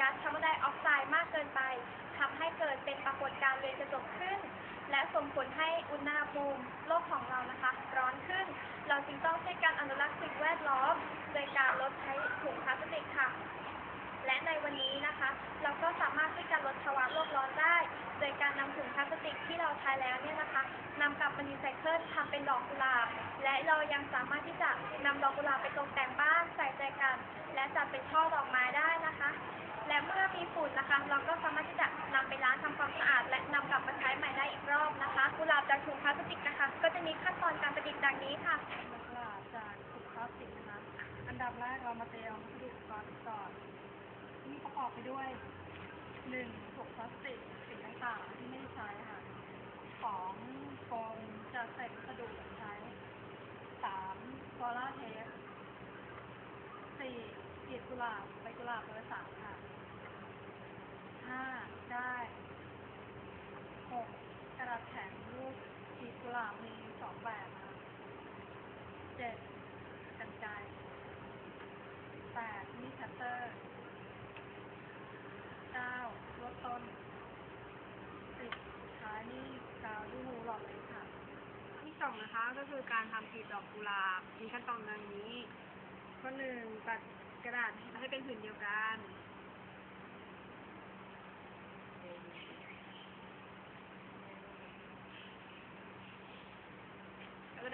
ก๊าซคาร์บอนไดออกไซด์มากเกินไปทำให้เกิดเป็นปรากฏการณ์เรือนกระจกขึ้น และส่งผลให้อุณหภูมิโลกของเรานะคะ ร้อนขึ้น เราจึงต้องช่วยกันอนุรักษ์สิ่งแวดล้อม โดยการลดใช้ถุงพลาสติกค่ะ และในวันนี้นะคะ เราก็สามารถช่วยกันลดภาวะโลกร้อนได้ โดยการนำถุงพลาสติกที่เราใช้แล้วเนี่ยนะคะนำกลับมารีไซเคิลทำเป็นดอกกุหลาบ และเรายังสามารถที่จะนำดอกกุหลาบไปตกแต่งบ้านใส่ใจกัน และจัดเป็นช่อดอกไม้ได้นะคะ และเมื่อมีฝุ่นนะคะ เราก็สามารถที่จะนำไปล้างทำความสะอาด และนำกลับมาใช้ใหม่ได้อีกรอบนะคะกุหลาบจากถุงพลาสติกนะคะ ก็จะมีขั้นตอนการประดิษฐ์ดังนี้ค่ะกุหลาบจากถุงพลาสติกนะคะ อันดับแรกเรามาเตรียมวัสดุอุปกรณ์ก่อนที่ประกอบไปด้วยหนึ่งถุงพลาสติกสีต่างๆที่ไม่ได้ใช้ค่ะสองโฟมจะใส่วัสดุเหลือใช้สามโซล่าเทปสี่กลีบกุหลาบใบกุหลาบเบอร์สามค่ะ ห้าได้หกกระดาษแข็งรูปกลีบกุหลาบมีสองแบบนะคะเจ็ดกันไกรแปดมีดคัตเตอร์เก้าลดต้นสิบท้ายนี่กาวยูฮูหลอดเลยค่ะที่สองนะคะก็คือการทำกลีบดอกกุหลาบมีขั้นตอนดังนี้ ข้อหนึ่งตัดกระดาษให้เป็นผืนเดียวกัน แล้วก็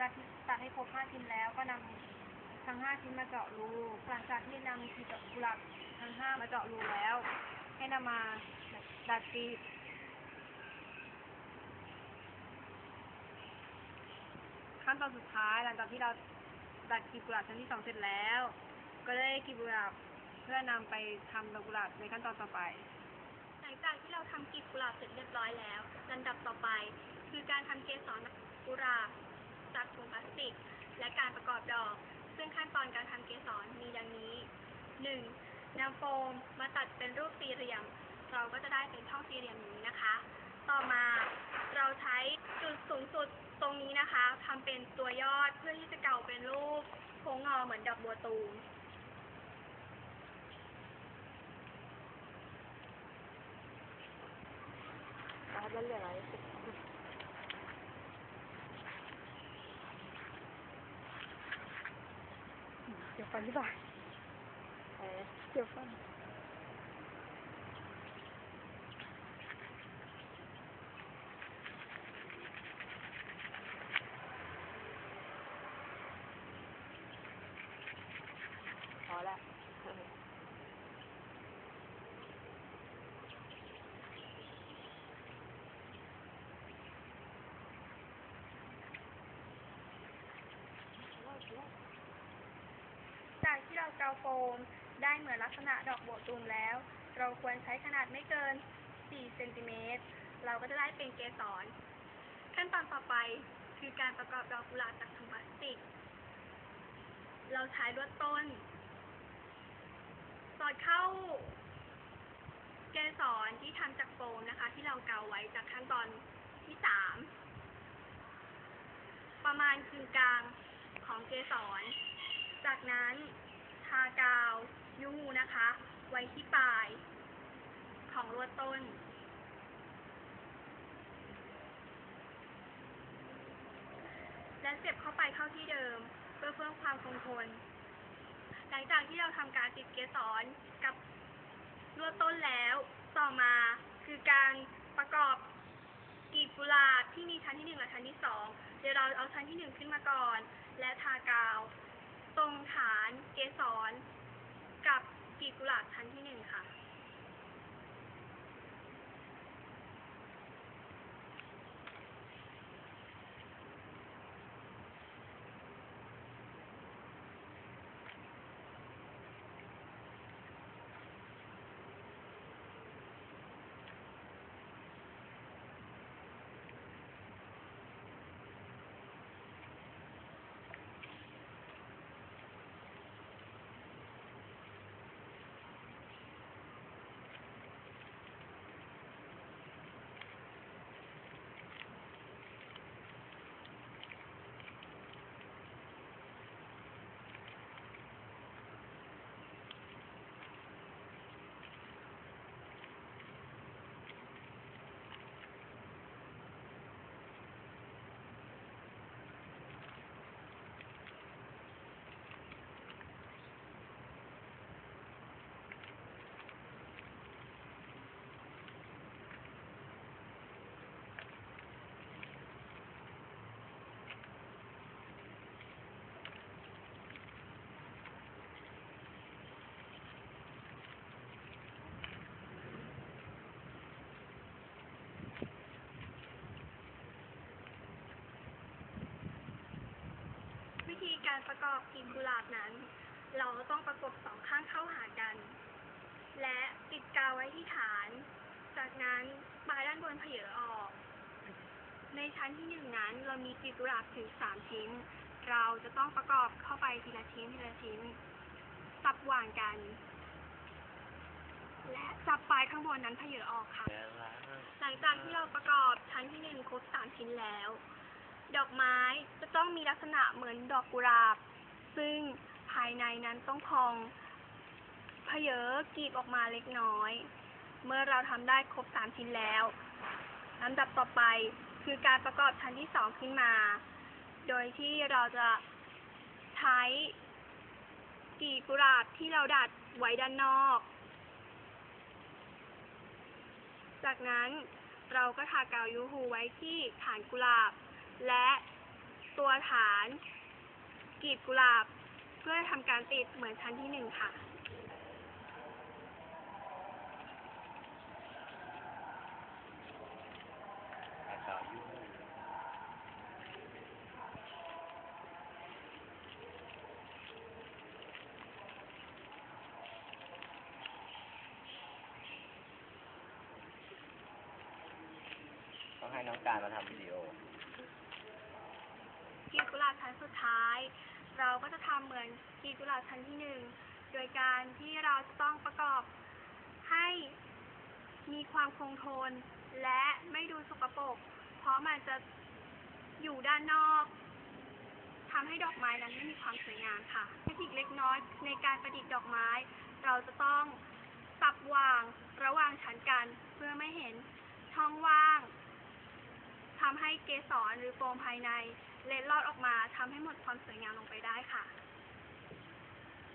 จากที่ตัดให้ครบห้าชิ้นแล้วก็นำทั้งห้าชิ้นมาเจาะรู หลังจากที่นำกลีบดกกุหลาบทั้งห้ามาเจาะรูแล้ว ให้นำมาดัดกลีบขั้นตอนสุดท้ายหลังจากที่เราดัดกีบกุหลาบชั้นที่สองเสร็จแล้ว ก็ได้กีบกุหลาบเพื่อนำไปทำดอกกุหลาบในขั้นตอนต่อไป หลังจากที่เราทำกีบกุหลาบเสร็จเรียบร้อยแล้วลำดับต่อไป คือการทำเกสรกุหลาบ จากถุงพลาสติก และการประกอบดอก ซึ่งขั้นตอนการทำเกสรมีดังนี้ 1. นำโฟมมาตัดเป็นรูปสี่เหลี่ยม เราก็จะได้เป็นช่องสี่เหลี่ยมนี้นะคะ ต่อมาเราใช้จุดสูงสุดตรงนี้นะคะทำเป็นตัวยอดเพื่อที่จะเก่าเป็นรูปโค้งงอเหมือนดอกบัวตูมแล้วเหลืออะไร เดี๋ยวฟันที่บ่าย เกี่ยวฟัน พอแล้ว จากที่เราเกาโฟมได้เหมือนลักษณะดอกบัวตูมแล้ว เราควรใช้ขนาดไม่เกิน 4 เซนติเมตร เราก็จะได้เป็นเกสร ขั้นตอนต่อไปคือการประกอบดอกกุหลาบจากถุงพลาสติก เราใช้ลวดต้น สอดเข้าเกสรที่ทำจากโฟมนะคะ ที่เราเกาไว้จากขั้นตอนที่สามประมาณคืนกลางของเกสร จากนั้นทากาวยูฮูนะคะ ไว้ที่ปลาย ของลวดต้น และเสียบเข้าไปเข้าที่เดิม เพื่อเพิ่มความคงทน หลังจากที่เราทำการติดเกสรกับลวดต้นแล้วต่อมาคือการประกอบกีบกุหลาบที่มีชั้นที่หนึ่งและชั้นที่สองเดี๋ยวเราเอาชั้นที่หนึ่งขึ้นมาก่อน และทากาว ตรงฐานเกสรกับกีบกุหลาบชั้นที่หนึ่งค่ะ วิธี การประกอบกลีบกุหลาบนั้น เราต้องประกบสองข้างเข้าหากัน และติดกาวไว้ที่ฐาน จากนั้นปลายด้านบนเผยออก ในชั้นที่หนึ่งนั้น เรามีกลีบกุหลาบถึงสามชิ้น เราจะต้องประกอบเข้าไปทีละชิ้นทีละชิ้น สับวางกัน และจับปลายข้างบนนั้นเผยออกค่ะ หลังจากที่เราประกอบชั้นที่หนึ่งครบสามชิ้นแล้ว ดอกไม้จะต้องมีลักษณะเหมือนดอกกุหลาบ ซึ่งภายในนั้นต้องพองเพเยอกลีบออกมาเล็กน้อย เมื่อเราทำได้ครบสามชิ้นแล้วลำดับต่อไปคือการประกอบชั้นที่สองขึ้นมา โดยที่เราจะใช้กลีบกุหลาบที่เราดัดไว้ด้านนอก จากนั้นเราก็ทากาวยูฮูไว้ที่ฐานกุหลาบ และตัวฐานกลีบกุหลาบ เพื่อทำการติดเหมือนชั้นที่หนึ่งค่ะ ต้องให้น้องการมาทำวิดีโอ กีกุหลาบชั้นสุดท้าย เราก็จะทำเหมือนกีกุหลาบชั้นที่หนึ่งโดยการที่เราจะต้องประกอบให้มีความคงทน และไม่ดูสกปรกเพราะมันจะอยู่ด้านนอกทำให้ดอกไม้นั้นไม่มีความสวยงามค่ะเทคนิคเล็กน้อยในการประดิษฐ์ดอกไม้ เราจะต้องสับวางระหว่างชั้นกันเพื่อไม่เห็นช่องว่างทำให้เกสรหรือโฟมภายใน เล็ดลอดออกมาทำให้หมดความสวยงามลงไปได้ค่ะ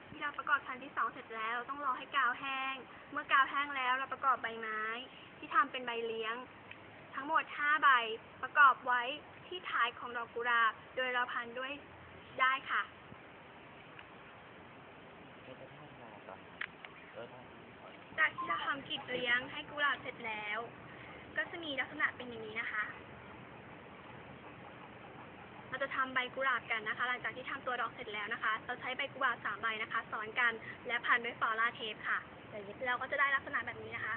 ที่เราประกอบชั้นที่สองเสร็จแล้วเราต้องรอให้กาวแห้ง เมื่อกาวแห้งแล้วเราประกอบใบไม้ ที่ทำเป็นใบเลี้ยง ทั้งหมด5ใบประกอบไว้ที่ท้ายของดอกกุหลาบ โดยเราพันด้วยได้ค่ะจากที่เราทำกลีบเลี้ยงให้กุหลาบเสร็จแล้ว ก็จะมีลักษณะเป็นอย่างนี้นะคะ เราจะทำใบกุหลาบกันนะคะ หลังจากที่ทำตัวดอกเสร็จแล้วนะคะ เราใช้ใบกุหลาบสามใบนะคะซ้อนกันและพันด้วยฟอร่าเทปค่ะ เราก็จะได้ลักษณะแบบนี้นะคะ